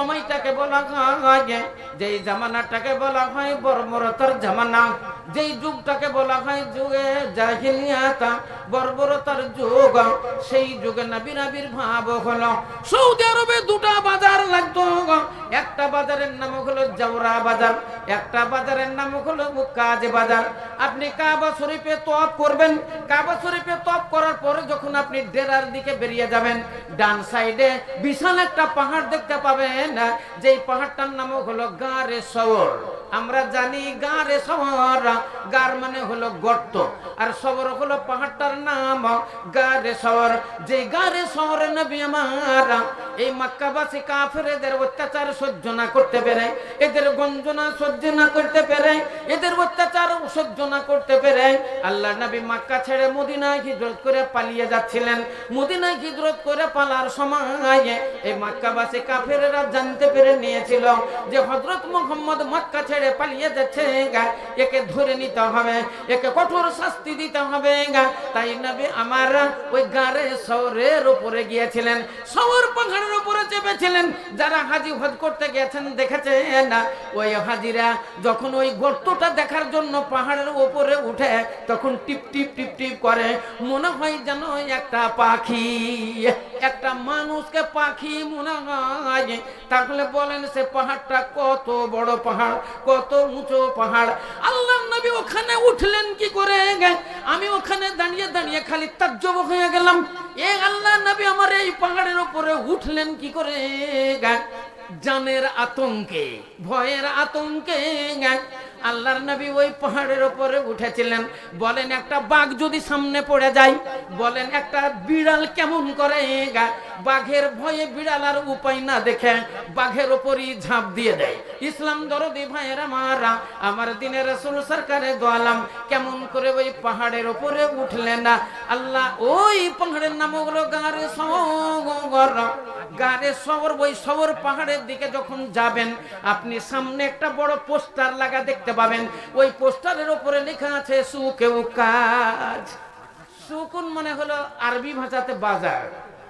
সময়টাকে বলা হয়, যেই জামানাটাকে বলা হয় বর্বরতার জামানা, যেই যুগটাকে বলা হয় যুগে জাহিলিয়াতা বর্বরতার যুগ, সেই যুগে নবীর আবির্ভাব হলো। সৌদি আরবে দুটা বাজার লাগতো একটা বাজারের নাম হলো জাওরা বাজার, একটা বাজারের নাম হলো কাজ বাজার। আপনি কাবা শরীফে তপ করবেন। কাবা শরীফে তপ করার পরে যখন আপনি ডেরার দিকে বেরিয়ে যাবেন, ডান সাইডে বিশাল একটা পাহাড় দেখতে পাবেন, যেই পাহাড়টার নাম হলো গারে শহর। আমরা জানি গারে শহর, গার মানে হলো গর্ত। আর শহর হলো পাহাড়টার নাম, গারে শহর। যে গারে শহরে নবী আমার, এই মক্কাবাসী কাফেরদের অত্যাচার সহ্য না করতে পেরে, এদের গঞ্জনা সহ্য না করতে পেরে, এদের অত্যাচার সহ্য না করতে পেরে, আল্লাহ নবী মক্কা ছেড়ে মদিনায় হিজরত করে পালিয়ে যাচ্ছিলেন। মদিনায় হিজরত করে পালার সময় এই মক্কাবাসী কাফেরেরা জানতে পেরে নিয়েছিল যে হযরত মুহাম্মদ মক্কা ছেড়ে পালিয়ে যাচ্ছে। একে ধরে নিতে হবে, একে কঠোর শাস্তি দিতে হবে তাই নবী আমার ওই গারে শহরের উপরে গিয়েছিলেন। শহর পাহাড়ের উপরে চেপেছিলেন যারা হাজি হজ করতে গেছেন দেখেছেন ওই হাজিরা যখন ওই গর্তটা দেখার জন্য পাহাড়ের উপরে উঠে, তখন টিপ টিপ টিপ টিপ করে, মনে হয় যেন একটা পাখি, একটা মানুষকে পাখি মনে হয়। তাহলে বলেন সে পাহাড়টা কত বড় পাহাড়, কত উঁচু পাহাড়। আল্লাহ নবী ওখানে উঠলেন কি করে? আমি ওখানে দাঁড়িয়ে দাঁড়িয়ে খালি তাজ্জব হয়ে গেলাম। এ আল্লাহ নবী আমার এই পাহাড়ের উপরে উঠলেন কি করে? জানের আতঙ্কে ভয়ের আতঙ্কে আল্লাহর নবী ওই পাহাড়ের উপরে উঠেছিলেন। বলেন, একটা বাঘ যদি সামনে পড়ে যায়, বলেন, একটা বিড়াল কেমন করে বাঘের ভয়ে বিড়াল আর উপায় না দেখে বাঘের ওপরই ঝাঁপ দিয়ে দেয়। ইসলাম দরদি ভাইয়ের মারা, আমার দিনের রসুল সরকারে দোয়ালাম, কেমন করে ওই পাহাড়ের উপরে উঠলেন না? আল্লাহ, ওই পাহাড়ের নাম হলো গাঁরে সগর। গাঁরে সবর ওই সবর পাহাড়ের দিকে যখন যাবেন, আপনি সামনে একটা বড় পোস্টার লাগা দেখতে পাবেন, ওই পোস্টারের উপরে লেখা আছে কাজ সুকুন মানে হলো আরবি ভাষাতে বাজার।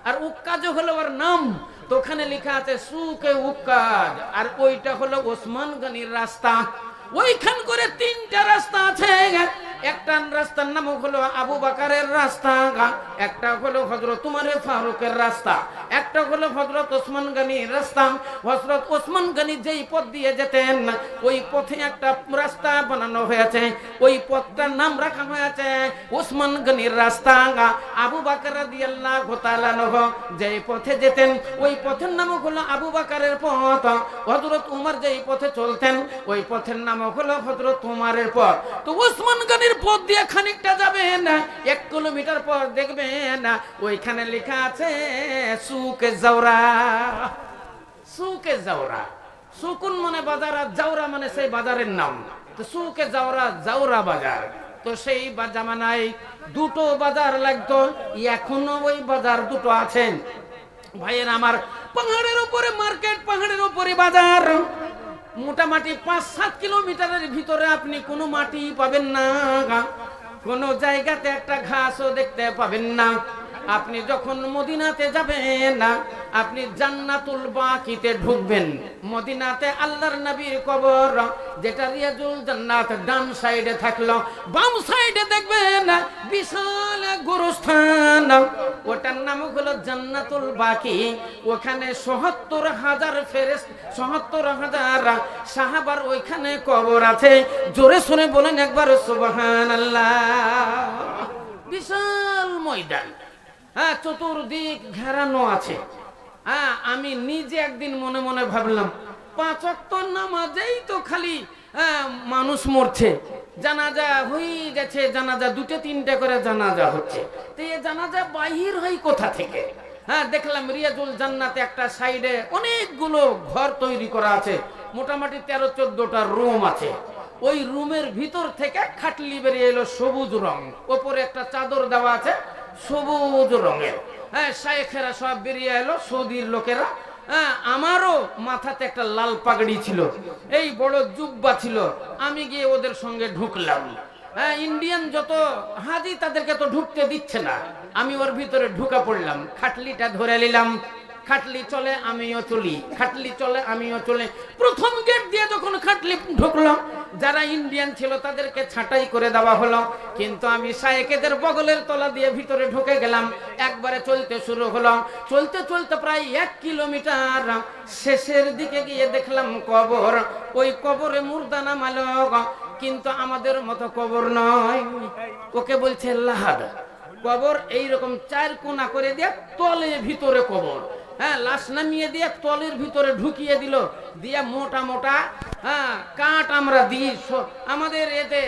আর উক্কাজও হলো ওর নাম। তো ওখানে লেখা আছে সুকে উক্কাজ। আর ওইটা হলো ওসমান গনির রাস্তা। ওইখান করে তিনটা রাস্তা আছে। একটা রাস্তার নাম হলো আবু বাকারের রাস্তা একটা হলো হজরত উমারে ফারুকের রাস্তা, একটা হলো হজরত ওসমান গানির রাস্তা। হজরত ওসমান গানি যেই পথ দিয়ে যেতেন, ওই পথে একটা রাস্তা বানানো হয়েছে, ওই পথটার নাম রাখা হয়েছে ওসমান গানির রাস্তা আবু বাকার রাদিয়াল্লাহু তাআলা নহ যেই পথে যেতেন, ওই পথের নাম হলো আবু বাকারের পথ। হজরত উমর যেই পথে চলতেন, ওই পথের নাম হলো হজরত উমারের পথ। তো ওসমান গানির পথ দিয়ে খানিকটা যাবেন এক কিলোমিটার পর দেখবে না, ওইখানে লেখা আছে সুকে জাওরা। সুকে জাওরা। সুকুন মানে বাজার, আর জাওরা মানে সেই বাজারের নাম। তো সুকে জাওরা জাওরা বাজার। তো সেই জামানায় দুটো বাজার লাগতো, এখনও ওই বাজার দুটো আছেন ভাইয়ের আমার পাহাড়ের উপরে, মার্কেট পাহাড়ের উপরে বাজার। মোটামুটি পাঁচ সাত কিলোমিটারের ভিতরে আপনি কোনো মাটি পাবেন না কোন জায়গাতে একটা ঘাসও দেখতে পাবেন না। আপনি যখন মদিনাতে যাবেন না আপনি জান্নাতুল বাকিতে ঢুকবেন। মদিনাতে আল্লাহর নবীর কবর, যেটা রিয়াজুল জান্নাত ডান সাইডে থাকল, বাম সাইডে দেখবেন বিশাল গোরস্থান। ওটার নাম হলো জান্নাতুল বাকি। ওখানে সত্তর হাজার ফেরেস সত্তর হাজার সাহাবার ওইখানে কবর আছে। জোরে শুনে বলেন একবার সুবহান আল্লাহ বিশাল ময়দান। হ্যাঁ চতুর্দিক ঘেরানো আছে। হ্যাঁ আমি নিজে একদিন মনে মনে ভাবলাম পাঁচ অক্টর নামাজেই তো খালি হ্যাঁ, মানুষ মরছে। জানাজা হয়ে গেছে জানাজা দুটো তিনটে করে জানাজা হচ্ছে। তো এ জানাজা বাহির হয় কোথা থেকে? হ্যাঁ দেখলাম রিয়াজুল জান্নাতে একটা সাইডে অনেকগুলো ঘর তৈরি করা আছে। মোটামুটি তেরো চোদ্দটা রুম আছে। ওই রুমের ভিতর থেকে খাটলি বেরিয়ে এলো সবুজ রং। ওপরে একটা চাদর দেওয়া আছে। সবুজ রঙের। হ্যাঁ শায়েখেরা সব বেরিয়ে এলো, সৌদির লোকেরা। হ্যাঁ আমারও মাথাতে একটা লাল পাগড়ি ছিল। এই বড় জুব্বা ছিল। আমি গিয়ে ওদের সঙ্গে ঢুকলাম। হ্যাঁ ইন্ডিয়ান যত হাজি তাদেরকে তো ঢুকতে দিচ্ছে না। আমি ওর ভিতরে ঢুকা পড়লাম, খাটলিটা ধরে নিলাম। খাটলি চলে, আমিও চলি। খাটলি চলে, আমিও চলে। প্রথম গেট দিয়ে যখন খাটলি ঢুকলো যারা ইন্ডিয়ান ছিল তাদেরকে ছাঁটাই করে দেওয়া হলো। কিন্তু আমি শায়েকেদের বগলের তলা দিয়ে ভিতরে ঢুকে গেলাম। একবারে চলতে শুরু হলো। চলতে চলতে প্রায় এক কিলোমিটার শেষের দিকে গিয়ে দেখলাম কবর। ওই কবরে মুর্দা নামালো কিন্তু আমাদের মতো কবর নয়। ওকে বলছে, লাহাদ, কবর এইরকম চার কোনা করে দিয়ে তলে ভিতরে কবর। হ্যাঁ লাশ নামিয়ে দিয়ে তলের ভিতরে ঢুকিয়ে দিল। দিয়ে মোটা মোটা হ্যাঁ কাঠ আমরা দিই। আমাদের এতে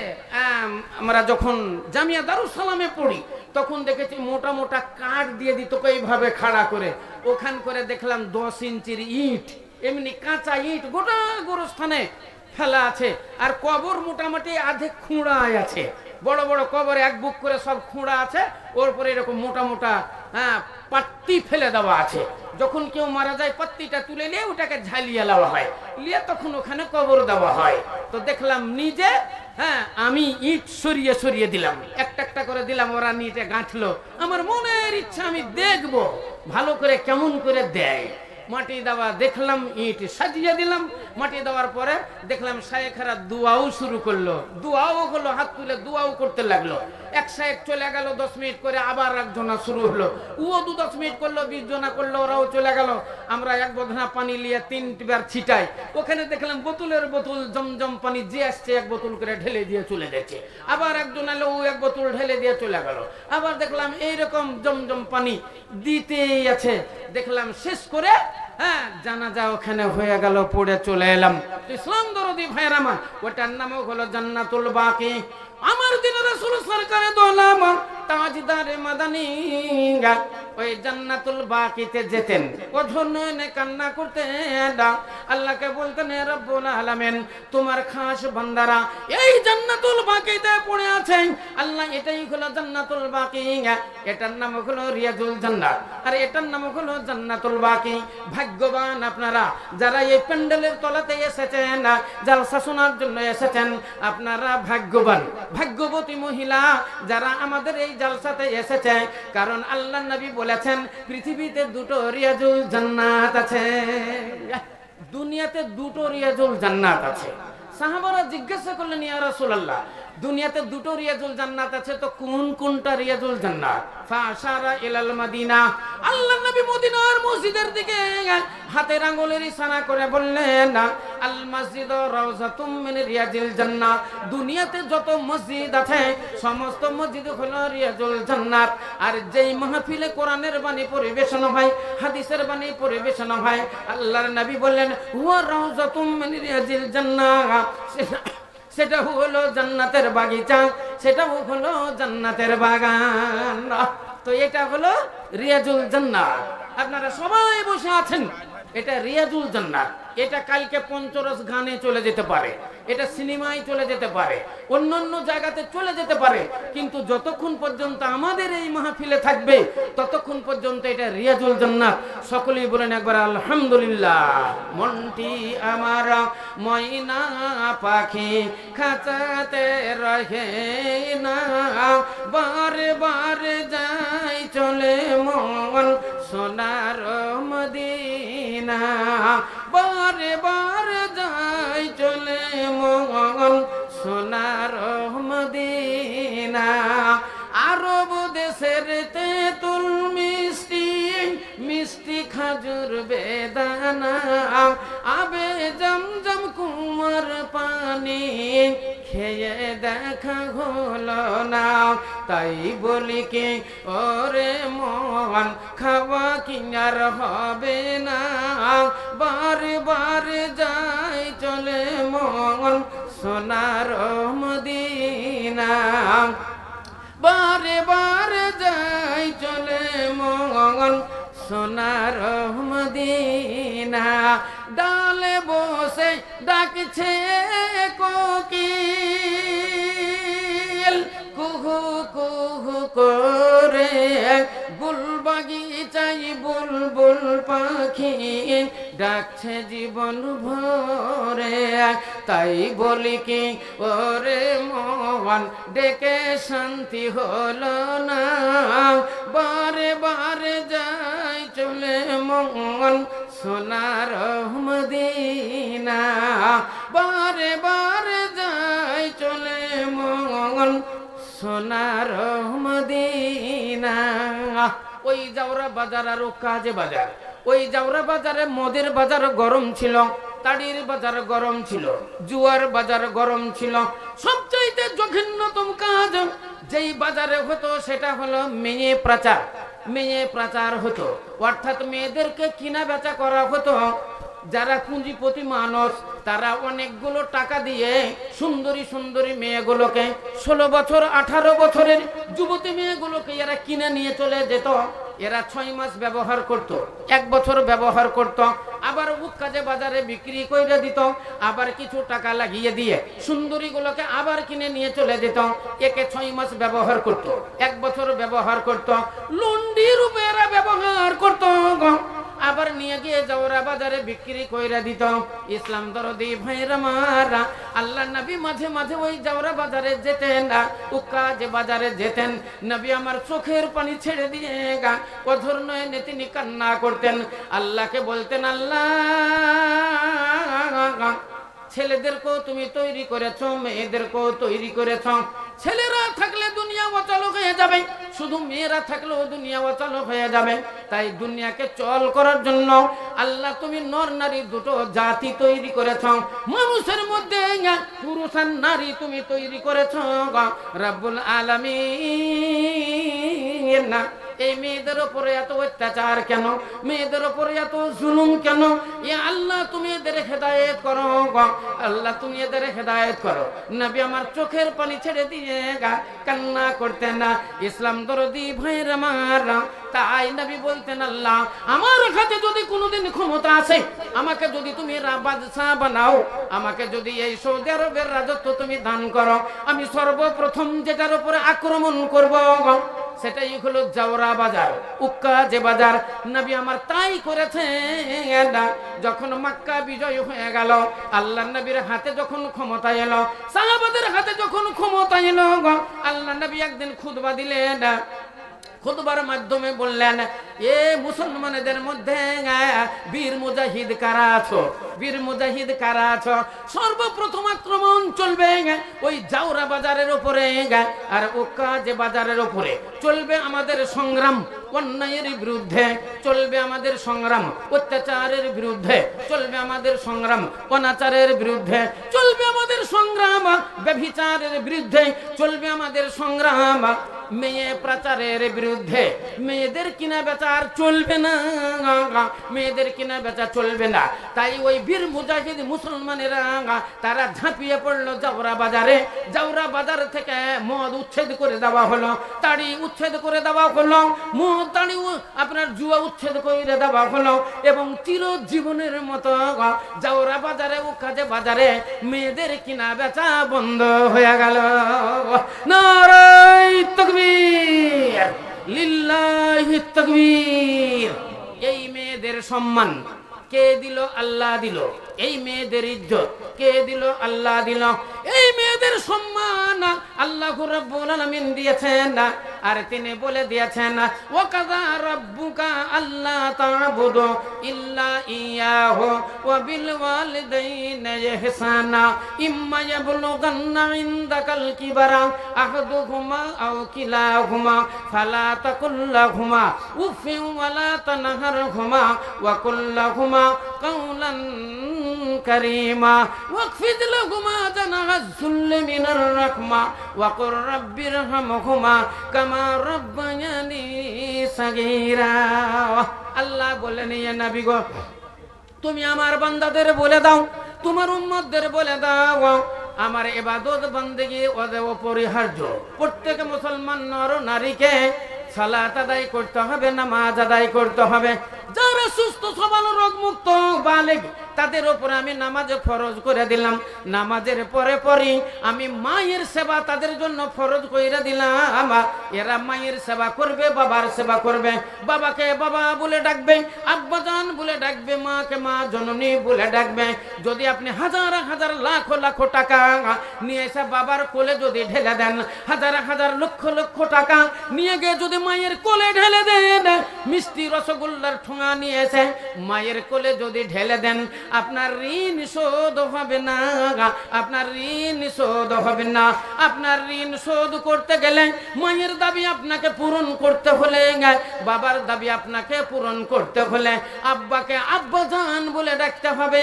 আমরা যখন জামিয়া দারুস সালামে পড়ি, তখন দেখেছি মোটা মোটা কাঠ দিয়ে দিত এইভাবে খাড়া করে। ওখান করে দেখলাম দশ ইঞ্চির ইট, এমনি কাঁচা ইট গোটা গোরস্থানে ফেলা আছে। আর কবর মোটামুটি আধে খুঁড়ায় আছে। বড় বড় কবর এক বুক করে সব খুঁড়া আছে। ওর পরে এরকম মোটা মোটা হ্যাঁ পাত্তি ফেলে দেওয়া আছে। যখন কেউ মারা যায়, পাত্তিটা তুলে নিয়ে ওটাকে ঝালিয়ে দেওয়া হয়। নিয়ে তখন ওখানে কবর দেওয়া হয়। তো দেখলাম নিজে হ্যাঁ আমি ইট সরিয়ে সরিয়ে দিলাম। একটা একটা করে দিলাম, ওরা নিটে গাঁথলো। আমার মনের ইচ্ছা, আমি দেখব। ভালো করে কেমন করে দেয়। মাটি দেওয়া দেখলাম, ইট সাজিয়ে দিলাম। মাটি দেওয়ার পরে দেখলাম শায়েখেরা দুয়াও শুরু করল। দুয়াও হলো, হাত তুলে দুয়াও করতে লাগল। এক শায়েক চলে গেল, দশ মিনিট করে আবার একজনা শুরু হলো। ও দু দশ মিনিট করল, বিশ জনা করল, ওরাও চলে গেল। আমরা এক বোধনা পানি নিয়ে তিনবার ছিটাই। ওখানে দেখলাম বোতলের বোতল, জমজম পানি যে আসছে, এক বোতল করে ঢেলে দিয়ে চলে যাচ্ছে। আবার একজন এলো, ও এক বোতল ঢেলে দিয়ে চলে গেল। আবার দেখলাম এইরকম জমজম পানি দিতেই আছে। দেখলাম শেষ করে হ্যাঁ জানাজা ওখানে হয়ে গেল, পড়ে চলে এলাম। ইসলাম দরদি ভাইয়ের আমার, ওটার নামও হলো জান্নাতুল বাকি। আমার দিন সরকারের সরকারে দোলাম। তাজদারে মাদানী ওই জান্নাতুল বাকিতে যেতেন। কান্না করতেন। আল্লাহকে বলতেন "হে রব্বুল আলামিন, তোমার খাস বান্দারা এই জান্নাতুল বাকিতে পড়ে আছে আল্লাহ, এটাই হলো জান্নাতুল এটার নাম হলো রিয়াজুল জান্নাত। আর এটার নাম হলো জান্নাতুল বাকি। ভাগ্যবান আপনারা, যারা এই প্যান্ডেলের তলাতে এসেছেন, জালসা শোনার জন্য এসেছেন, আপনারা ভাগ্যবান। ভাগ্যবতী মহিলা, যারা আমাদের এই জালসাতে এসেছে। কারণ আল্লাহ নবী বলেছেন, পৃথিবীতে দুটো রিয়াজুল জান্নাত আছে। দুনিয়াতে দুটো রিয়াজুল জান্নাত আছে। সাহাবারা জিজ্ঞাসা করলেন, ইয়া রাসূলুল্লাহ দুনিয়াতে দুটো রিয়াজুল জান্নাত আছে, তো কোন কোনটা রিয়াজুল জান্নাত? ফাশারা ইলাল মাদিনা। আল্লাহ নবী মদিনার মসজিদের দিকে হাতের আঙ্গুলের ইশারা করে বললেন, আল মসজিদ রাউজাতুম মিন রিয়াজিল জান্নাত। দুনিয়াতে যত মসজিদ আছে, সমস্ত মসজিদ হলো রিয়াজুল জান্নাত। আর যেই মাহফিলে কোরআনের বাণী পরিবেশন হয়, হাদিসের বাণী পরিবেশন হয়, আল্লাহর নবী বললেন, হুয়া রাউজাতুম মিন রিয়াজিল জান্নাত। সেটা- সেটা হলো জান্নাতের বাগিচা, সেটাও হলো জান্নাতের বাগান। তো এটা হলো রিয়াজুল জান্নাত। আপনারা সবাই বসে আছেন, এটা রিয়াজুল জান্নাত। এটা কালকে পঞ্চরস গানে চলে যেতে পারে, এটা সিনেমায় চলে যেতে পারে অন্য অন্য জায়গাতে চলে যেতে পারে, কিন্তু যতক্ষণ পর্যন্ত আমাদের এই মাহফিলে থাকবে, ততক্ষণ পর্যন্ত এটা রিয়াজুল জান্নাত। সকলেই বলেন একবার, আলহামদুলিল্লাহ, মনটি আমার ময়না পাখি খাঁচাতে রহে না। বারে বারে যাই চলে মন সোনার মদিনা। বারে বারে যাই চলে মন সোনার মদিনা আরব দেশের তেঁতুল মিষ্টি মিষ্টি খাজুর বেদানা। আবে জমজম কুমার পানি, খেয়ে দেখা হলো না। তাই বলি কি, ওরে মন খাওয়া কিনার হবে না। বারে বারে যাই চলে মন সোনার মদিনা। বারে বারে যাই চলে মন সোনার মদিনা। ডালে বসে ডাকছে কোকিল, কুহু কুহু করে বাগিচাই বুলবুল পাখি ডাকছে জীবন ভরে। তাই বলি কি, ওরে মন ডেকে শান্তি হলো না। বারে বারে যাই চলে মন সোনার মদিনা বারে বারে যাই চলে মন সোনার মদিনা ওই জাউরা বাজার আর কাজে বাজার। ওই জাউরা বাজারে মদের বাজার গরম ছিল, তাড়ির বাজার গরম ছিল, জুয়ার বাজার গরম ছিল। সবচাইতে জঘন্যতম কাজ, যেই বাজারে হতো, সেটা হলো মেয়ে প্রচার। মেয়ে প্রচার হতো। অর্থাৎ মেয়েদেরকে কিনা বেচা করা হতো। যারা পুঁজিপতি মানুষ, তারা অনেকগুলো টাকা দিয়ে সুন্দরী সুন্দরী মেয়েগুলোকে ষোলো বছর, আঠারো বছরের যুবতী মেয়েগুলোকে এরা কিনে নিয়ে চলে যেত। এরা ছয় মাস ব্যবহার করত, এক বছর ব্যবহার করত, আবার উৎকাজে বাজারে বিক্রি করে দিত, আবার কিছু টাকা লাগিয়ে দিয়ে সুন্দরীগুলোকে আবার কিনে নিয়ে চলে যেত। একে ছয় মাস ব্যবহার করত, এক বছর ব্যবহার করত, লন্ডি রূপে এরা ব্যবহার করত আবার নিয়ে গিয়ে জওরা বাজারে বিক্রি কইরা দিত। ইসলাম দরদি ভাইরা মারা আল্লাহ নবী মাঝে মাঝে ওই জওরা বাজারে যেতেন না উকা যে বাজারে যেতেন। নবী আমার চোখের পানি ছেড়ে দিয়ে গা, কঠোর নয় তিনি কান্না করতেন। আল্লাহকে বলতেন, আল্লাহ ছেলেদেরকেও তুমি তৈরি করেছ, মেয়েদেরকেও তৈরি করেছ। ছেলেরা থাকলে দুনিয়া অচল হয়ে যাবে, শুধু মেয়েরা থাকলেও দুনিয়া অচল হয়ে যাবে। তাই দুনিয়াকে চল করার জন্য আল্লাহ তুমি নর নারী দুটো জাতি তৈরি করেছ। মানুষের মধ্যে পুরুষ আর নারী তুমি তৈরি করেছ রাব্বুল আলামী না এই মেয়েদের ওপরে এত অত্যাচার কেন? মেয়েদের ওপরে এত জুলুম কেন? এ আল্লাহ, তুমি এদের হেদায়েত করো আল্লাহ, তুমি এদের হেদায়েত করো। নবী আমার চোখের পানি ছেড়ে দিয়ে গা কান্না করতেন না। ইসলাম দরদি ভাইয়ের আমার তাই নবী বলতেন, আল্লাহ, আমার হাতে যদি কোনোদিন ক্ষমতা আছে, আমাকে যদি তুমি বাদশাহ বানাও, আমাকে যদি এই সৌদি আরবের রাজত্ব তুমি দান করো, আমি সর্বপ্রথম যেটার উপরে আক্রমণ করব। সেটাই হলো জাওরা বাজার, উক্কা যে বাজার। নবী আমার তাই করেছে যখন মাক্কা বিজয় হয়ে গেল আল্লাহ নবীর হাতে যখন ক্ষমতা এলো, সাহাবাদের হাতে যখন ক্ষমতা এলো আল্লাহ নবী একদিন খুদবা দিলেন। খুদবার মাধ্যমে বললেন, এ মুসলমানদের মধ্যে, বীর মুজাহিদ কারা আছো? বীর মুজাহিদ কারা আছো? সর্বপ্রথম আক্রমণ চলবে। ওই জাউরা বাজারের উপরে, আর ওকা যে বাজারের উপরে। চলবে আমাদের সংগ্রাম, অন্যায়ের বিরুদ্ধে চলবে আমাদের সংগ্রাম, অত্যাচারের বিরুদ্ধে চলবে আমাদের সংগ্রাম, অনাচারের বিরুদ্ধে চলবে আমাদের সংগ্রাম, ব্যভিচারের বিরুদ্ধে চলবে আমাদের সংগ্রাম, মেয়ে প্রচারের বিরুদ্ধে মেয়েদের কিনা বেচার চলবে না, মেয়েদের কিনা বেচা চলবে না। তাই ওই বীর মুজাহিদ মুসলমানেরা তারা ঝাঁপিয়ে পড়ল জাউরা বাজারে। জাউরা বাজার থেকে মদ উচ্ছেদ করে দেওয়া হলো। তাড়ি উচ্ছেদ করে দেওয়া হলো। উ- আপনার জুয়া উচ্ছেদ করে দেওয়া হলো এবং চিরজীবনের মতো জাউরা বাজারে ও কাজে বাজারে মেয়েদের কিনা বেচা বন্ধ হয়ে গেল। নারাই তকবীর। এই মেয়েদের সম্মান কে দিল? আল্লাহ দিল। এই মেয়েদের ইজ্জত কে দিল? আল্লাহ দিল। এই মেয়েদের সম্মান আল্লাহ রাব্বুল আলামিন দিয়েছেন। আর তিনি বলে দিয়েছেন ওয়া কাযা রাব্বুকা আল্লা তা'বুদু ইল্লা ইয়াহু ওয়া বিল ওয়ালিদাইনি ইহসানা ইম্মা ইয়াবলুগান্না ইনদাকাল কিবারা আহাদুহুমা আও কিলাহুমা ফালা তাকুল লাহুমা উফিন ওয়ালা তানহারহুমা ওয়া কুল লাহুমা قولا كريما واخفض لهما جناح الذل من الرحمة وقل رب ارحمهما كما আল্লাহ বলে নিয়ে গো, তুমি আমার বান্দাদের বলে দাও, তোমার উম্মতদের বলে দাও, আমার এবাদত বান্দেগি ওদের অপরিহার্য। প্রত্যেক মুসলমান নর নারীকে সালাত আদায় করতে হবে, নামাজ আদায় করতে হবে। যারা সুস্থ, সবল, রোগমুক্ত বালেগ তাদের ওপরে আমি নামাজে ফরজ করে দিলাম। নামাজের পরে পরই আমি মায়ের সেবা তাদের জন্য ফরজ করে দিলাম। এরা মায়ের সেবা করবে, বাবার সেবা করবে। বাবাকে বাবা বলে ডাকবে, আব্বাজান বলে ডাকবে, মাকে মা জননী বলে ডাকবে। যদি আপনি হাজার হাজার, লাখ, লাখো টাকা নিয়ে এসে বাবার কোলে যদি ঢেলে দেন, হাজার হাজার, লক্ষ লক্ষ টাকা নিয়ে গিয়ে যদি মায়ের কোলে ঢেলে দেন, মিষ্টি রসগোল্লার ঠোঙা নিয়ে এসে মায়ের কোলে যদি ঢেলে দেন আপনার ঋণ শোধ হবে না আপনার ঋণ শোধ হবে না। আপনার ঋণ শোধ করতে গেলে মায়ের দাবি আপনাকে পূরণ করতে হলে বাবার দাবি আপনাকে পূরণ করতে হলে আব্বাকে আব্বা জান বলে ডাকতে হবে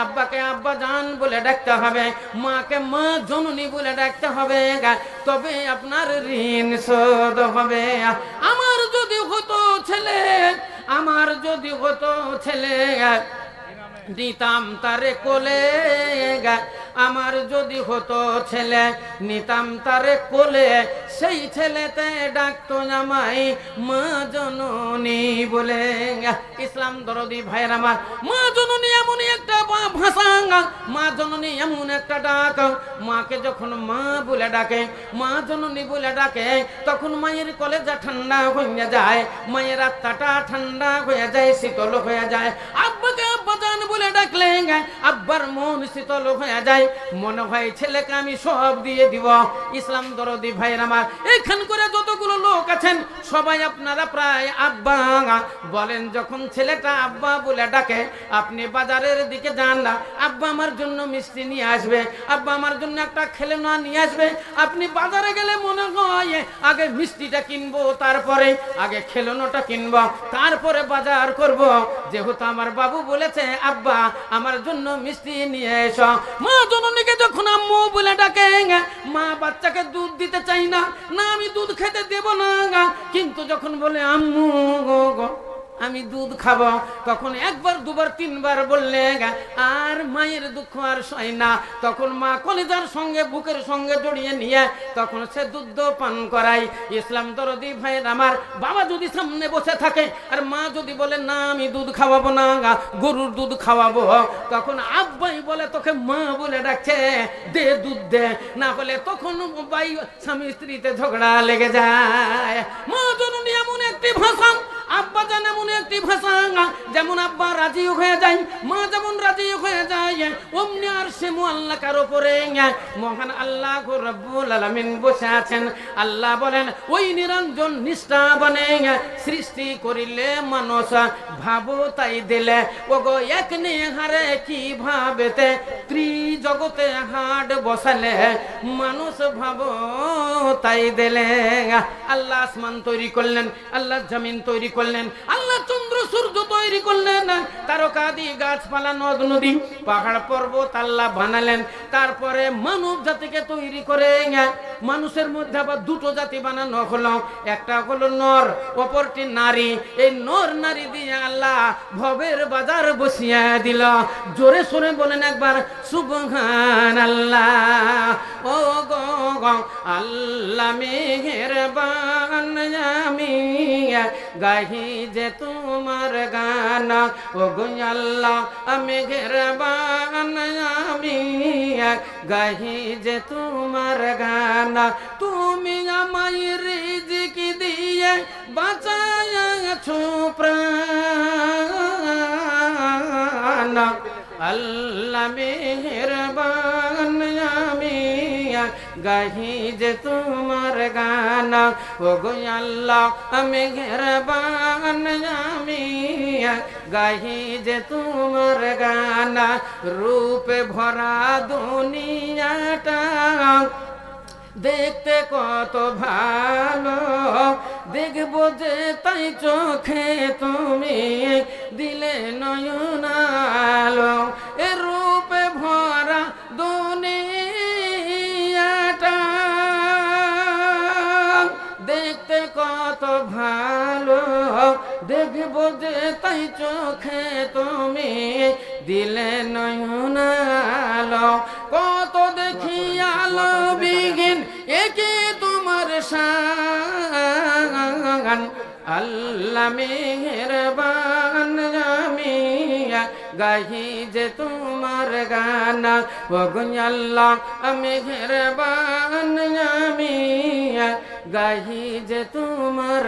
আব্বাকে আব্বা জান বলে ডাকতে হবে, মাকে মা জননী বলে ডাকতে হবে তবে আপনার ঋণ শোধ হবে। আমার যদি হতো ছেলে, আমার যদি হতো ছেলে দিতাম তারে কোলে আমার যদি হতো ছেলে, নিতাম তারে কোলে। সেই ছেলেতে ডাকতো আমায় মা জননী বলে ইসলাম দরদি ভাইয়ের আমার, মা জননী এমনই একটা ভাষা মা জননী এমন একটা ডাক। মাকে যখন মা বলে ডাকে, মা জননী বলে ডাকে, তখন মায়ের কলেজা ঠান্ডা হয়ে যায়। মায়ের আত্মাটা ঠান্ডা হয়ে যায়, শীতল হয়ে যায়। আব্বার মন শীতল হয়ে যায়, মনে হয় ছেলেকে আমি সব দিয়ে দিব। ইসলাম দরদি ভাইয়ের আমার, এখান করে যতগুলো লোক আছেন, সবাই আপনারা প্রায় আব্বা বলেন, যখন ছেলেটা আব্বা বলে ডাকে, আপনি বাজারের দিকে যান না, আব্বা আমার জন্য মিষ্টি নিয়ে আসবে, আব্বা আমার জন্য একটা খেলনা নিয়ে আসবে। আপনি বাজারে গেলে মনে হয়, আগে মিষ্টিটা কিনবো, তারপরে, আগে খেলনাটা কিনবো, তারপরে বাজার করব। যেহেতু আমার বাবু বলেছে, আব্বা, আমার জন্য মিষ্টি নিয়ে এসো। মা জননীকে যখন আম্মু বলে ডাকে মা বাচ্চাকে দুধ দিতে চাই না না আমি দুধ খেতে দেব না কিন্তু যখন বলে, আম্মু গো গো আমি দুধ খাব। তখন একবার, দুবার, তিনবার বললে, আর মায়ের দুঃখ আর সয় না। তখন মা কলিজার সঙ্গে, বুকের সঙ্গে জড়িয়ে নিয়ে তখন সে দুধ পান করাই ইসলাম দরদি ভাইয়ের আমার বাবা যদি সামনে বসে থাকে, আর মা যদি বলে, না, আমি দুধ খাওয়াবো না গা, গরুর দুধ খাওয়াবো। তখন আব্বাই বলে, তোকে মা বলে ডাকছে, দে দুধ দে। না হলে তখন বাই স্বামী স্ত্রীতে ঝগড়া লেগে যায়। মা জননী এমন একটি ভাষা আব্বা জান এমন একটি ভাষা যেমন আব্বা রাজি হয়ে যায়, মা যেমন রাজি হয়ে যায়, অমনি আর সে আল্লাহর উপরে মহান আল্লাহ রব্বুল আলামিন বসে আছেন। আল্লাহ বলেন, ওই নিরঞ্জন নিষ্ঠা বনে সৃষ্টি করিলে মানুষ ভাবো তাই দিলে। ওগো এক নেহারে কি ভাবেতে, ত্রিজগতে হাট বসালে, মানুষ ভাবো তাই দিলে। আল্লাহ আসমান তৈরি করলেন, আল্লাহ জমিন তৈরি করলেন আল্লাহ চন্দ্র সূর্য তৈরি করলেন। তারকাদি গাছপালা, নদ, নদী, পাহাড়, পর্বত আল্লাহ বানালেন। তারপরে মানব জাতিকে তৈরি করে মানুষের মধ্যে আবার দুটো জাতি বানানো হলো। একটা হলো নর, অপরটি নারী। এই নর, নারী দিয়ে আল্লাহ ভবের বাজার বসিয়ে দিল। জোরে সোরে বলেন একবার সুবহান আল্লাহ ও গো গো, আল্লাহ মেহেরবান আমি গাহি যে তোমার গান ও গো আল্লাহ মেহেরবান আমি গাহি যে তোমার গান, তুমি আমায় রিজিক দিয়ে বাঁচায়াছো প্রাণ। আল্লাহ মেহেরবান আমি গাহি যে তোমার গান। ও গো আল্লাহ মেহেরবান আমি গাহি যে তোমার গান। রূপে ভরা দুনিয়াটা দেখতে কত ভালো। দেখব যে তাই চোখে তুমি দিলে নয়নালো এ রূপে ভরা দুনিয়াটা ভালো। দেখব যে তাই চোখে তুমি দিলে নয়নালো। কত দেখি আলো বিঘিন, একে তোমার শান। আল্লাহ মেহেরবান। আমি গাহি যে তোমার গানা। আল্লাহ আমি ঘেরবান আমি গাহি যে তোমার